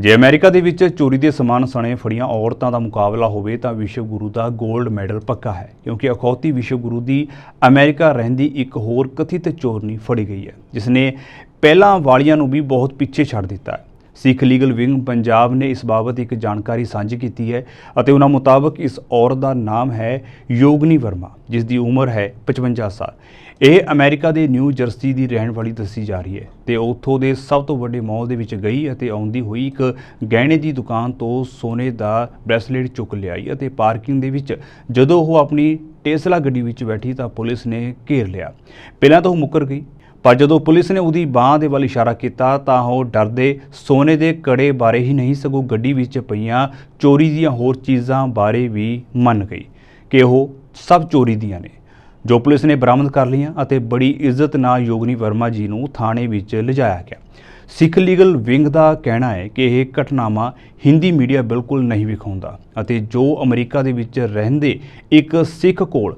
ਜੇ ਅਮਰੀਕਾ ਦੇ ਵਿੱਚ ਚੋਰੀ ਦੇ ਸਮਾਨ ਸਣੇ ਫੜੀਆਂ ਔਰਤਾਂ ਦਾ ਮੁਕਾਬਲਾ ਹੋਵੇ ਤਾਂ ਵਿਸ਼ਵ ਗੁਰੂ ਦਾ 골ਡ ਮੈਡਲ ਪੱਕਾ ਹੈ, ਕਿਉਂਕਿ ਅਖੌਤੀ ਵਿਸ਼ਵ ਗੁਰੂ ਦੀ ਅਮਰੀਕਾ ਰਹਿੰਦੀ ਇੱਕ ਹੋਰ ਕਥਿਤ ਚੋਰਨੀ ਫੜੀ ਗਈ ਹੈ ਜਿਸ ਨੇ ਪਹਿਲਾਂ ਵਾਲੀਆਂ ਨੂੰ ਵੀ ਬਹੁਤ ਪਿੱਛੇ ਛੱਡ ਦਿੱਤਾ ਹੈ। ਸਿੱਖ ਲੀਗਲ ਵਿੰਗ ਪੰਜਾਬ ਨੇ ਇਸ ਬਾਬਤ ਇੱਕ ਜਾਣਕਾਰੀ ਸਾਂਝੀ ਕੀਤੀ ਹੈ ਅਤੇ ਉਹਨਾਂ ਮੁਤਾਬਕ ਇਸ ਔਰਤ ਦਾ ਨਾਮ ਹੈ ਯੋਗਨੀ ਵਰਮਾ, ਜਿਸ ਦੀ ਉਮਰ ਹੈ 55 ਸਾਲ। ਇਹ ਅਮਰੀਕਾ ਦੇ ਨਿਊ ਜਰਸੀ ਦੀ ਰਹਿਣ ਵਾਲੀ ਦੱਸੀ ਜਾ ਰਹੀ ਹੈ ਤੇ ਉੱਥੋਂ ਦੇ ਸਭ ਤੋਂ ਵੱਡੇ ਮਾਲ ਦੇ ਵਿੱਚ ਗਈ ਅਤੇ ਆਉਂਦੀ ਹੋਈ ਇੱਕ ਗਹਿਣੇ ਦੀ ਦੁਕਾਨ ਤੋਂ ਸੋਨੇ ਦਾ ਬ੍ਰੈਸਲੇਟ ਚੁੱਕ ਲਿਆਈ ਅਤੇ ਪਾਰਕਿੰਗ ਦੇ ਵਿੱਚ ਜਦੋਂ ਉਹ ਆਪਣੀ ਟੇਸਲਾ ਗੱਡੀ ਵਿੱਚ ਬੈਠੀ ਤਾਂ ਪੁਲਿਸ ਨੇ ਘੇਰ ਲਿਆ। ਪਹਿਲਾਂ ਤਾਂ ਉਹ ਮੁੱਕਰ ਗਈ ਪਰ ਜਦੋਂ ਪੁਲਿਸ ਨੇ ਉਹਦੀ ਬਾਹ ਦੇ ਵੱਲ ਇਸ਼ਾਰਾ ਕੀਤਾ ਤਾਂ ਉਹ ਡਰਦੇ ਸੋਨੇ ਦੇ ਕੜੇ ਬਾਰੇ ਹੀ ਨਹੀਂ, ਸਗੋਂ ਗੱਡੀ ਵਿੱਚ ਪਈਆਂ ਚੋਰੀ ਦੀਆਂ ਹੋਰ ਚੀਜ਼ਾਂ ਬਾਰੇ ਵੀ ਮੰਨ ਗਈ ਕਿ ਉਹ ਸਭ ਚੋਰੀ ਦੀਆਂ ਨੇ, ਜੋ ਪੁਲਿਸ ਨੇ ਬਰਾਮਦ ਕਰ ਲਈਆਂ ਅਤੇ ਬੜੀ ਇੱਜ਼ਤ ਨਾਲ ਯੋਗਨੀ ਵਰਮਾ ਜੀ ਨੂੰ ਥਾਣੇ ਵਿੱਚ ਲਿਜਾਇਆ ਗਿਆ। ਸਿੱਖ ਲੀਗਲ ਵਿੰਗ ਦਾ ਕਹਿਣਾ ਹੈ ਕਿ ਇਹ ਘਟਨਾਵਾਂ ਹਿੰਦੀ ਮੀਡੀਆ ਬਿਲਕੁਲ ਨਹੀਂ ਵਿਖਾਉਂਦਾ ਅਤੇ ਜੋ ਅਮਰੀਕਾ ਦੇ ਵਿੱਚ ਰਹਿੰਦੇ ਇੱਕ ਸਿੱਖ ਕੋਲ